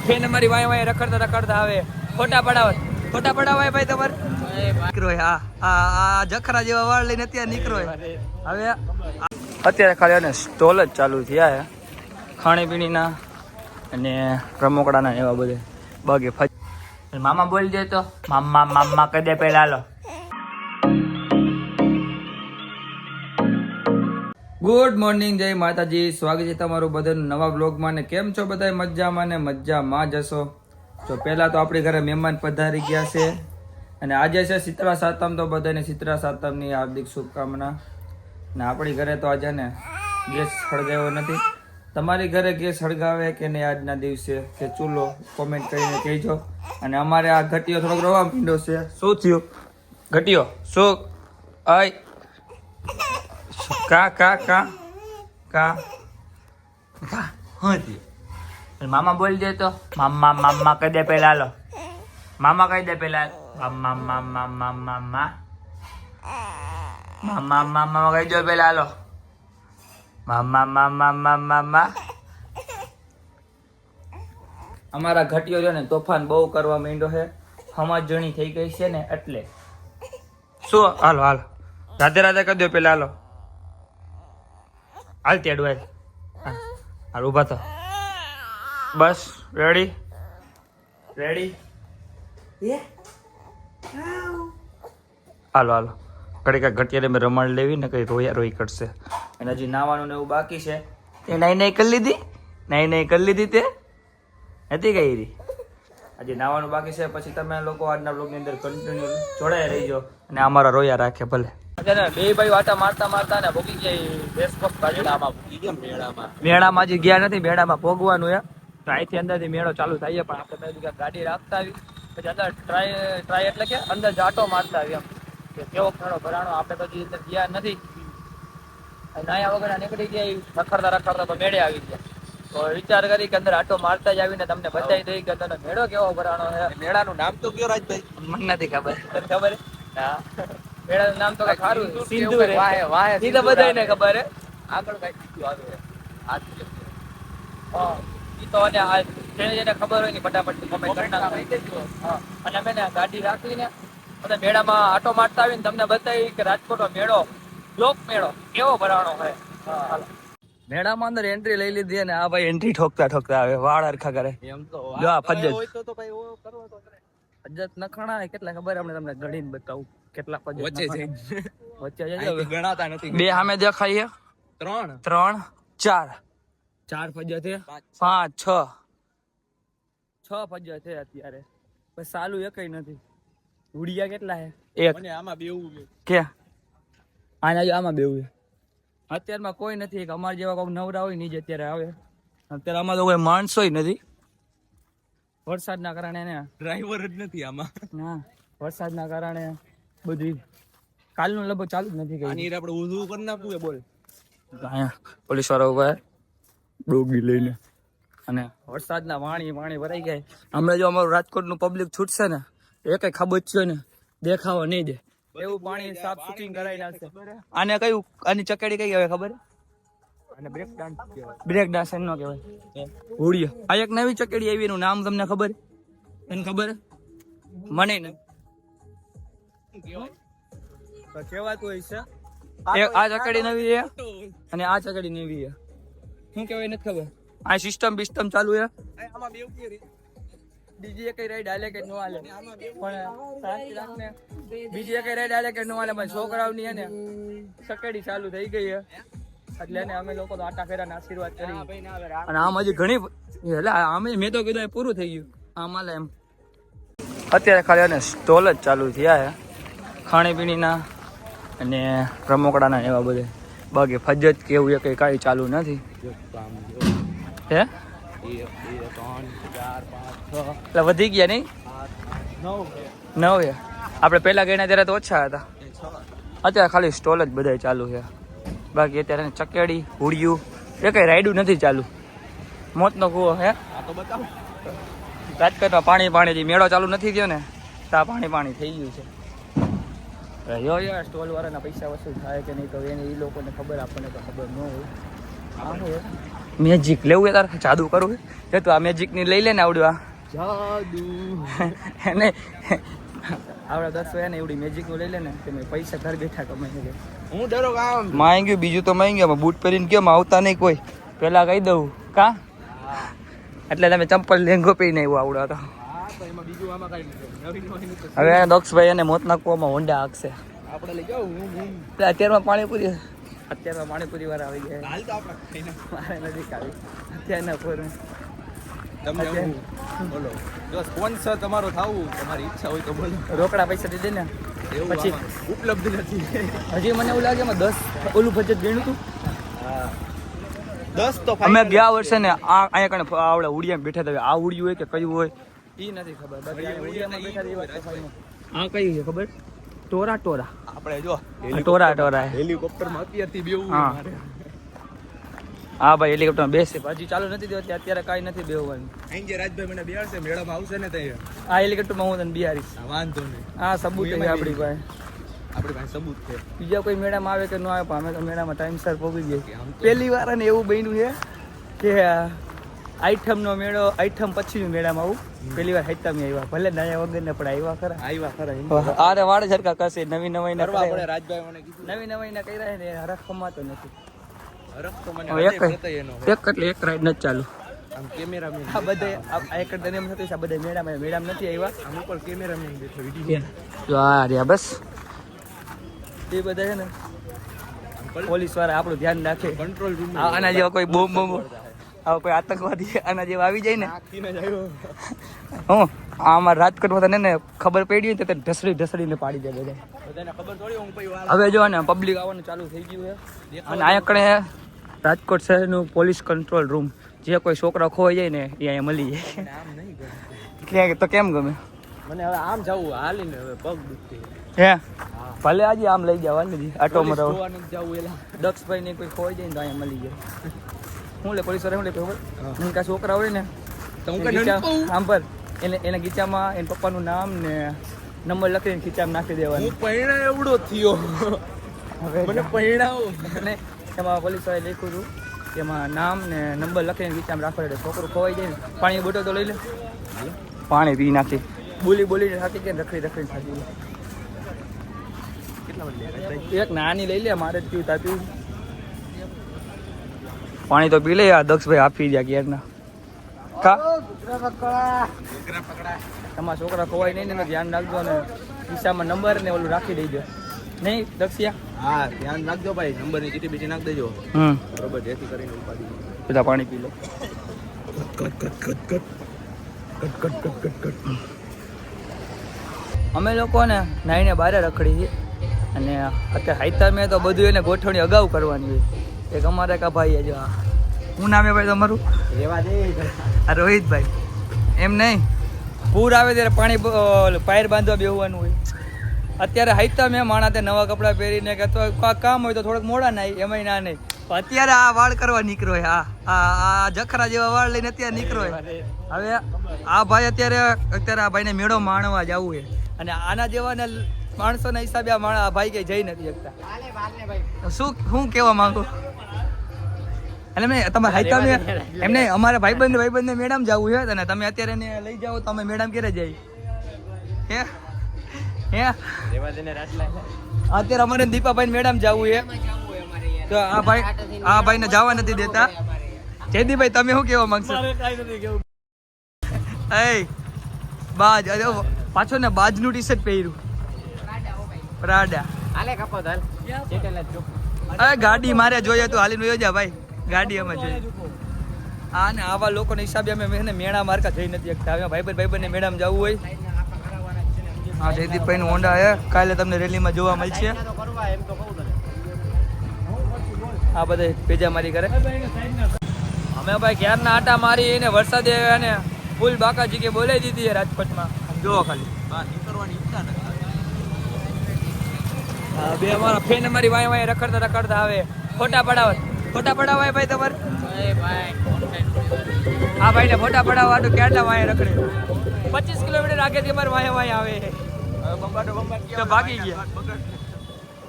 Fan અમારી Y Y રખડતા રખડતા આવે. ફોટા પડાવે ફોટા પડાવાય ભાઈ તમારે? નીકળો હા આ આ જખરા જેવા વાળ લઈને અત્યારે નીકળો હવે અત્યારે ખાલી અને સ્ટોલ જ ચાલુ થયા છે ખાણીપીણીના અને રમકડાના એવા બધે બાકી મામા બોલી દે તો. મામા મામા કહી દે પેલા લો ગુડ મોર્નિંગ જય માતાજી. સ્વાગત છે તમારું બધાનું નવા બ્લોગમાં ને કેમ છો બધા મજામાં ને મજામાં જશો તો પહેલાં તો આપણી ઘરે મહેમાન પધારી ગયા છે. અને આજે છે શીતળા સાતમ, તો બધાને શીતળા સાતમની હાર્દિક શુભકામના. ને આપણી ઘરે તો આજે ને ગેસ સળગાવ્યો નથી. તમારી ઘરે ગેસ સળગાવે કે નહીં આજના દિવસે? કે ચૂલો? કોમેન્ટ કરીને કહેજો. અને અમારે આ ઘટીયો થોડોક રવા માંડ્યો છે. શું થયું? ઘટીયો, શું? આય. કા કા કા કા? કા? હા થયું મામા બોલી દે તો? મામા મામા કહી દે પેલા લો મામા કહી દે પેલા મામા મામા મામા મામા. મામા મામા કહી દો પેલા લો મામા મામા મામા અમારા ઘટીઓ છે ને તોફાન બહુ કરવા માંડ્યો છે. સમજણી થઈ ગઈ છે ને એટલે. શું? હાલો હાલો. રાધે રાધે કહી દો પેલા હાલો. હાલ તેડું હાલ. હા, હાલ ઊભા તો બસ રેડી રેડી હાલો હાલો. ઘડીક આ ઘટિયારે મેં રમાડ લેવી ને કંઈ રોયા રોઈ કરશે. અને હજી નાવાનું ને એવું બાકી છે. તે નાઈ નાઈ કરી લીધી? નાઈ નાઈ કરી લીધી તે? નથી કઈ રી. હજી નાવાનું બાકી છે પછી તમે લોકો આજના બ્લોગની અંદર કન્ટિન્યુ જોડાયા રહીજો. અને અમારા રોયા રાખે ભલે. બે ભાઈ વાટા મારતા મારતા ને ભોગી ગયા મેળામાં મેળામાં. ગયા નથી મેળામાં ભોગવાનું એ તો અહીંથી અંદરથી મેળો ચાલુ થાય પણ આપણે મેં કીધું ગાડી રાખતા આવી. પછી અંદર ટ્રાય ટ્રાય એટલે કે અંદર જાટો મારતા આવી એમ. કે કેવો મેળો ભરાણો આપણે તો અંદર ગયા નથી. નાયા વગર નીકળી ગયા રખડતા રખડતા તો મેળે આવી ગયા. તો વિચાર કરી કે અંદર આટો મારતા જ આવીને તમને બતાવી દઈ કે તને મેળો કેવો ભરાણો છે. મેળાનું નામ તો કયો રાજભાઈ મને નથી ખબર. ખબર હે? મેળાનું નામ તો કઈ ખારું સિંધુ સિંદૂર સિંદૂર વાહે, વાહે ઈ તો બધાયને ખબર હે. આગળ કઈ કીધું આવે આજ હા. ઈ તો અને આ જેને જેને ખબર હોય ને ફટાફટ કમેન્ટ કરી કહી દેજો. હા. અને અમે ને ગાડી રાખીને અને મેળામાં આટો મારતા આવીને તમને બતાવી કે રાજકોટનો મેળો લોક મેળો કેવો ભરાણો હોય. મેળામાં અંદર એન્ટ્રી લઈ લીધી અને આ ભાઈ એન્ટ્રી ઠોકતા ઠોકતા આવે વાળ હરખા કરે. એમ તો જો આ આ હોય તો તો ભાઈ કરવો તો કરે. નખણા કેટલા ખબર હમણાં તમને ગણીને બતાવું. કેટલા ફજત વચ્ચે છે વચ્ચે જજો ગણાતા નથી. બે સામે દેખાય ત્રણ? ત્રણ ચાર. ચાર ફજ્જા છે? પાંચ છ. છ ફજ્જા છે અત્યારે. પણ સાલું એકય નથી. ઉડિયા કેટલા છે એક. મને આમાં બેવું. કે? આના જો આમાં બેવું છે. અત્યારમાં કોઈ નથી કે અમારા જેવા કોઈ નવરા હોય નહીં જ અત્યારે આવે. અત્યારે આમાં તો કોઈ માણસો નથી. વરસાદના કારણે ને ડ્રાઈવર જ નથી આમાં. ના વરસાદના કારણે બધી કાલનું લગભગ ચાલુ જ નથી ગઈ હારે આપણે ઊંધું કરી નાખવું એ બોલ. પોલીસવાળા ઊભા ડોગી લઈને. અને વરસાદના પાણી પાણી ભરાઈ ગયા હમણાં જો અમારું રાજકોટનું પબ્લિક છૂટશે ને એ કઈ ખબર છે ને દેખાવા નહીં દે. એવું પાણી સાફ સુથરી કરાવી નાખશે. આને કયું આની ચકેડી કઈ આવે ખબર અને બ્રેક ડાન્સ કહેવાય. બ્રેક ડાન્સ એનો કહેવાય. હોડિયા આ એક નવી ચકડી આવી એનું નામ તમને ખબર? તને ખબર? મને નહીં તો કહેવાતું હોય છે આ ચકડી નવી છે અને આ ચકડી નવી છે શું કહેવાય નથી ખબર? આ સિસ્ટમ બિસ્ટમ ચાલુ છે આમાં બેવું કે બીજી એક રાઈડ હાલે કે નો હાલે? પણ શાંતિ બીજી એક રાઈડ હાલે કે નો હાલે? પણ છોકરાઓની હે ને ચકેડી ચાલુ થઈ ગઈ છે એટલે એને અમે લોકો તો આટા ફેરાના આશીર્વાદ કરી. અને આમ હજી ઘણી એટલે આમે મેં તો કીધું એ પૂરું થઈ ગયું. આમ હાલે એમ. અત્યારે ખાલી અને સ્ટોલ જ ચાલુ થયા છે. ખાણીપીણીના અને રમકડાના એવા બધે. બાકી ફજત કે એવું એ કંઈ કાંઈ ચાલુ નથી. હે? ત્રણ ચાર પાંચ એટલે વધી ગયા નહીં? નવ. આપણે પહેલાં ગઈને ત્યારે તો ઓછા હતા. અત્યારે ખાલી સ્ટોલ જ બધા ચાલુ છે. બાકી અત્યારે ચકેડી હુડિયું એ કઈ રાઈડું નથી ચાલુ. મોતનો કૂવો હે. આ તો બતાવો રાજકોટમાં પાણી પાણી જે મેળો ચાલુ નથી થયો ને તા પાણી પાણી થઈ ગયું છે. યો યો સ્ટોલ વાળાના પૈસા વસૂલ થાય કે નહીં તો એને એ લોકોને ખબર આપણને તો ખબર ન હોય. મેજિક લેવું એ તારે? જાદુ કરવું એ તો આ મેજિકની લઈ લે ને આવડ્યું આ. જાદુ. એને આવડા દસ ને એવડી મેજિકનું લઈ લે ને કે મેં પૈસા ઘર બેઠા કમાઈ શકે હું ડરો આમ માઈ બીજું તો માઈ ગયું બૂટ પહેરીને કેમ આવતા નહીં કોઈ. પેલા કહી દઉં કા? એટલે તમે ચંપલ લેંગો પહેરીને આવ્યો આવડો તો. નથી. હવે દક્ષભાઈ એને મોત નાખવામાં હોન્ડા હાકશે. આપણે લઈ એટલે અત્યારમાં પાણીપુરી અત્યારમાં પાણીપુરી વાળા આવી ગયા. હાલ તો આપણે મારે નજીક આવી અત્યારના પર તમને બોલો. જો સ્પોન્સર તમારો થાવું તમારી ઈચ્છા હોય તો બોલો. રોકડા પૈસા દીધે ને. એવું પછી? ઉપલબ્ધ નથી. હજી મને એવું લાગે દસ ઓલું બજેટ ગણ્યું હતું દસ તો અમે ગયા વર્ષે ને આ અહીંયા કણે આવડે ઉડિયા બેઠા હતા. આ ઉડ્યું હોય કે કયું હોય? એ નથી ખબર. આ કયું છે ખબર? ટોરા ટોરા. આપણે જો ટોરા ટોરા. હે. હેલિકોપ્ટરમાં અત્યારથી બેવું હા. ભાઈ હેલિકોપ્ટર બેસે. હજી ચાલુ નથી દેવાતી અત્યારે કાંઈ નથી બેહવાનું અહીં જે રાજભાઈ મને બેહાડશે મેળામાં આવશે ને ત્યાં આ હેલિકોપ્ટરમાં હું તને બિહારીશ વાંધો નહીં. હા સબૂત છે આપણી પાસે. આપણી પાસે સબૂત છે. બીજા કોઈ મેળામાં આવે કે ન આવે પણ અમે તો મેળામાં ટાઈમસર પહોંચી આમ પહેલી વાર અને એવું બન્યું છે કે આઈટમનો મેળો આઈઠમ પછી મેળામાં આવું. પેલી વાર હાઈટમ આવ્યા. ભલે નયા વગર ને પણ આવ્યા ખરા. આવ્યા ખરા. આરે વાડે સરખા કશે નવી નવી ના રાજભાઈ મને કીધું. નવી નવી ના કર્યા ને હરખ કમાતો નથી. હરખ તો હવે એક હૃદય પ્રત્યે એનો એક એટલે એક રાઈડ નથી ચાલુ. આમ કેમેરામેન આ બધે આ આ એક જ એમ થતું છે આ બધા મેળામાં મેળામાં નથી આવ્યા. આમ ઉપર કેમેરામેન બેઠો વીડિયો જો આ રહ્યા બસ. એ બધા છે ને પોલીસવાળા આપણું ધ્યાન રાખે. કંટ્રોલ રૂમ આના જેવા કોઈ બોમ્બ બોમ્બ આવા કોઈ આતંકવાદી આના જેવા આવી જાય ને? હું આ અમારા રાજકોટમાં તને ને ખબર પડી હોય ને તો ઢસડી ઢસડીને પાડી દે બધા હવે જો ને પબ્લિક આવવાનું ચાલુ થઈ ગયું છે. અને અહીંયા કણે રાજકોટ શહેરનું પોલીસ કંટ્રોલ રૂમ. જે કોઈ છોકરા ખોવાઈ જાય ને એ અહીંયા મળી જાય. તો કેમ ગમે? મને હવે આમ જવું હાલીને હવે પગ દુખતી હે? ભલે આજે આમ લઈ જવા ને આટો મરાવો. જોવા એલા. દક્ષભાઈ ને કોઈ ખોવાઈ જાય ને તો અહીંયા મળી જાય. હું લે પોલીસવાળા હું લે ખબર? હું. કાંઈ છોકરા હોય ને તો હું કઈ આમ પર. એને એના ગીચામાં એના પપ્પાનું નામ ને નંબર લખીને ખીચામાં નાખી દેવાનું. હું પૈણા એવડો થયો. મને પૈણાઓ. અને એમાં પોલીસ વાળાએ લખ્યું હતું એમાં નામ ને નંબર લખીને વિચાર રાખવા એટલે છોકરું ખોવાઈ જાય ને પાણી બોટલ તો લઈ લે. પાણી પી નાખી. બોલી બોલીને થાકી ગયા રખડી રખડી રખડીને થાકી એક નાની લઈ લે મારે પીવું તા પીવું. પાણી તો પી લે આ દક્ષભાઈ આપી ગયા ગેરના કા પકડા પકડા. તમારા છોકરા ખોવાય નહીં ને ધ્યાન રાખજો અને ખિસ્સામાં નંબર ને ઓલું રાખી દેજો. નહીં દક્ષિયા? હા ધ્યાન રાખજો ભાઈ નંબરની ચીટી બીટી નાખ દેજો. હમ. બરોબર જેથી કરીને ઉપાડી બધા પાણી પી લો. Cut cut cut cut cut cut cut cut cut અમે લોકો ને નાઈને બારે રખડી છીએ અને અત્યારે હાઈતા મેં તો બધું એને ગોઠવણી અગાઉ કરવાની હોય. એક અમારે કા ભાઈ જો હું નામે ભાઈ તમારું? રેવા દે. આ રોહિતભાઈ. એમ નહીં? પૂર આવે ત્યારે પાણી પાયર બાંધવા બેહવાનું હોય. અત્યારે હાઈતા મેં માણા તે નવા કપડાં પહેરીને કે તો કામ હોય તો થોડોક મોડા નાય એમાંય ના નહીં અત્યારે આ વાળ કરવા નીકળો છે આ આ જખરા જેવા વાળ લઈને અત્યારે નીકળો હવે આ ભાઈ અત્યારે અત્યારે આ ભાઈને મેળો માણવા જવું છે. અને આના જેવાને માણસોના હિસાબે આ માણસ આ ભાઈ કઈ જઈ નથી શકતા. શું હું કહેવા માંગુ? એટલે મેં તમારે હાઈતા મેં એમને અમારે ભાઈબંધ ભાઈબંધને મેડમ જવું છે. અને તમે અત્યારે એને લઈ જાઓ તો અમે મેડમ ક્યારે જઈ હે? હે? ને અત્યારે અમારે દીપાભાઈ મેડમ જવું છે. તો આ ભાઈ આ ભાઈને જવા નથી દેતા. જયદીપભાઈ તમે શું કેવા માંગશો? એ બાજ અરે પાછો ને બાજનું ટી શર્ટ પહેર્યું. પ્રાડા આલે કપો હાલ અરે ગાડી મારે જોઈએ તો હાલીને યોજા ભાઈ. ગાડી અમે જોઈએ. આ ને આવા લોકોના હિસાબે અમે એને મેળા માર્કા જઈ નથી શકતા. હવે ભાઈ ભાઈ ભાઈ મેળામાં જવું હોય. હા જયદીપભાઈ નું હોન્ડા કાલે તમને રેલીમાં જોવા મળશે. આ બધા પેજા મારી કરે. અમે ભાઈ ક્યારના આટા મારી ને વરસાદે અને ફૂલ બાકાજી કે બોલાવી દીધી છે રાજકોટમાં. જોવો ખાલી. બા અમારા ફેન વાય વાય રખડતા રખડતા આવે. ફોટા પડાવે. ફોટા પડાવાય ભાઈ તમારે. હા ભાઈ ને ફોટા પડાવવા તો ક્યાંટા વાય રખડે? પચીસ કિલોમીટર આગેથી અમારે વાય વાય આવે. તો ભાગી ગયા.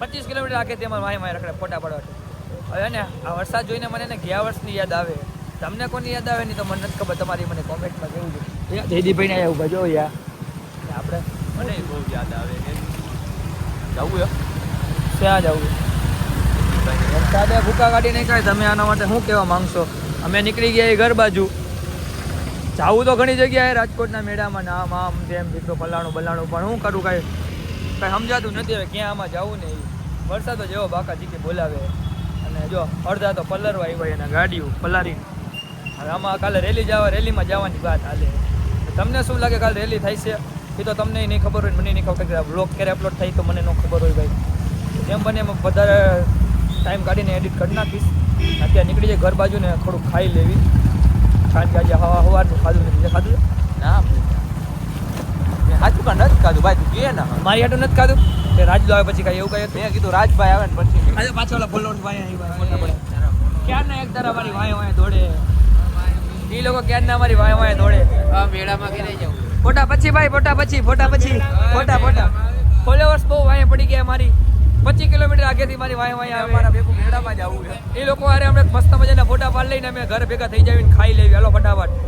પચીસ કિલોમીટર આગેથી તેમાં માય વાય રખડે ફોટા પડવા. હવે ને આ વરસાદ જોઈને મને ને ગયા વર્ષની યાદ આવે. તમને કોની યાદ આવે નહીં તો મને નથી ખબર તમારી મને કોમેન્ટમાં કેવું છે જયદીપભાઈ ને ઊભા જો યાર. આપણે મને બહુ યાદ આવે જવું ક્યાં જવું? વરસાદે ભૂકા કાઢી નહીં કાંઈ તમે આના માટે શું કહેવા માંગશો? અમે નીકળી ગયા એ ઘર બાજુ. જાવું તો ઘણી જગ્યાએ રાજકોટના મેળામાં નામ આમ તેમ દીકરો પલાણું બલાણું, પણ શું કરું કાંઈ કાંઈ સમજાતું નથી હવે ક્યાં આમાં જવું નહીં. વરસાદ જેવો બાકા જીકે બોલાવે. અને જો અડધા તો પલરવા આવ્યા એના ગાડીઓ પલારી હવે આમાં કાલે રેલી જવા રેલીમાં જવાની વાત હાલે. તમને શું લાગે કાલે રેલી થાય છે? એ તો તમને નહીં ખબર હોય મને નહીં ખબર કે બ્લોગ ક્યારે અપલોડ થાય તો મને ન ખબર હોય ભાઈ. જેમ બને એમ વધારે ટાઈમ કાઢીને એડિટ કરી નાખીશ. અત્યારે નીકળી જાય ઘર બાજુને થોડુંક ખાઈ લેવી. કે આજે હવા હવારનું ખાધું નથી તે ખાધું? ના સાચું કાંઈ નથી ખાધું ભાઈ તું કહે ના મારી હાટું નથી ખાધું. કે રાજલો આવે પછી કાંઈ એવું કાંઈ મેં કીધું રાજભાઈ આવે ને પછી. આજે પાછો ઓલા આવ્યા. મોટા પડે. ક્યારના એક ધારા મારી વાય વાય દોડે? એ લોકો ક્યારના મારી વાય વાય દોડે? મેળામાં કે નહીં જાવ ફોટા પછી ભાઈ ફોટા પછી ફોટા પછી. ફોટા ફોટા. ફોલોવર્સ બહુ વાય પડી ગયા મારી પચીસ કિલોમીટર આગેથી મારી વાય વાય આવે. અમારા ભેગું મેળામાં જ આવું છે. એ લોકો હારે અમે મસ્ત મજાના ફોટા પાડ લઈને અમે ઘર ભેગા થઈ જાવીને ખાઈ લેવી. હાલો ફટાફટ.